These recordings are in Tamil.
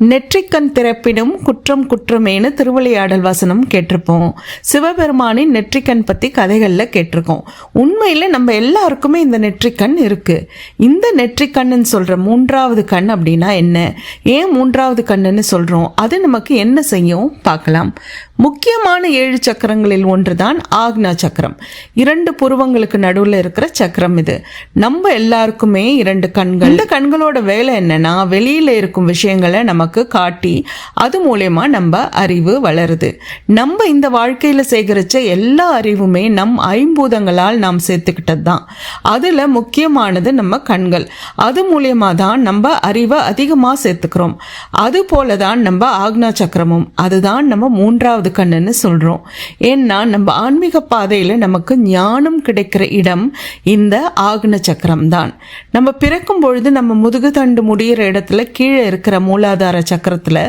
நெற்றிக்கண் திறப்பினும் குற்றம் குற்றமேனு திருவிளையாடல் வசனம் கேட்டிருப்போம். சிவபெருமானின் நெற்றிக்கண் பற்றி கதைகளில் கேட்டிருக்கோம். உண்மையில் நம்ம எல்லாருக்குமே இந்த நெற்றிக்கண் இருக்குது இந்த நெற்றிக்கண்ணுன்னு சொல்கிற மூன்றாவது கண் அப்படின்னா என்ன? ஏன் மூன்றாவது கண்ணுன்னு சொல்கிறோம் அது நமக்கு என்ன செய்யும்? பார்க்கலாம். முக்கியமான ஏழு சக்கரங்களில் ஒன்றுதான் ஆக்னா சக்கரம். இரண்டு புருவங்களுக்கு நடுவில் இருக்கிற சக்கரம் இது. நம்ம எல்லாருக்குமே இரண்டு கண்கள். இந்த கண்களோட வேலை என்னன்னா வெளியில் இருக்கும் விஷயங்களை நமக்கு காட்டி அது மூலயமா நம்ம அறிவு வளருது. நம்ம இந்த வாழ்க்கையில் சேகரிச்ச எல்லா அறிவுமே நம் ஐம்பூதங்களால் நாம் சேர்த்துக்கிட்டது தான் அதில் முக்கியமானது நம்ம கண்கள். அது மூலயமா தான் நம்ம அறிவை அதிகமாக சேர்த்துக்கிறோம். அது போல தான் நம்ம ஆக்னா சக்கரமும். அதுதான் நம்ம மூன்றாவது கண்ணுன்னு சொல்கிறோம் ஏன்னா நம்ம ஆன்மீக பாதையில் நமக்கு ஞானம் கிடைக்கிற இடம் இந்த ஆக்ன சக்கரம் தான் நம்ம பிறக்கும் பொழுது நம்ம முதுகு தண்டு முடிகிற இடத்துல கீழே இருக்கிற மூலாதார சக்கரத்தில்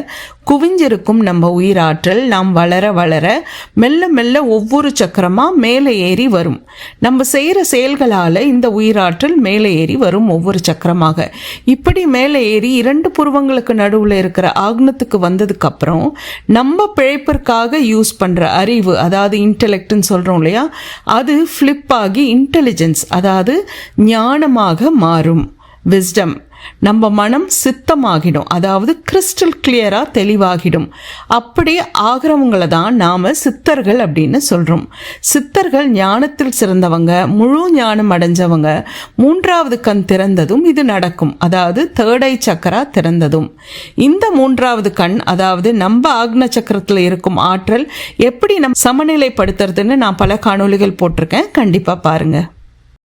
குவிஞ்சிருக்கும் நம்ம உயிராற்றல் நாம் வளர வளர மெல்ல மெல்ல ஒவ்வொரு சக்கரமா மேலே ஏறி வரும். நம்ம செய்யற செயல்களால இந்த உயிராற்றல் மேலே ஏறி வரும் ஒவ்வொரு சக்கரமாக. இப்படி மேலே ஏறி இரண்டு புருவங்களுக்கு நடுவில் இருக்கிற ஆக்னத்துக்கு வந்ததுக்கு அப்புறம் நம்ம பிழைப்பிற்காக யூஸ் பண்ற அறிவு அதாவது இன்டெலெக்ட்னு சொல்றோம் இல்லையா? அது ஃப்ளிப் ஆகி இன்டெலிஜென்ஸ் அதாவது ஞானமாக மாறும். விஸ்டம் நம்ம மனம் சித்தமாகிடும். அதாவது கிறிஸ்டல் கிளியராக தெளிவாகிடும். அப்படி ஆகிறவங்கள தான் நாம் சித்தர்கள் அப்படின்னு சொல்கிறோம் சித்தர்கள் ஞானத்தில் சிறந்தவங்க முழு ஞானம் அடைஞ்சவங்க மூன்றாவது கண் திறந்ததும் இது நடக்கும். அதாவது தேர்டை சக்கரா திறந்ததும். இந்த மூன்றாவது கண் அதாவது நம்ம ஆக்ன சக்கரத்தில் இருக்கும் ஆற்றல் எப்படி நம் சமநிலைப்படுத்துறதுன்னு நான் பல காணொளிகள் போட்டிருக்கேன். கண்டிப்பாக பாருங்கள்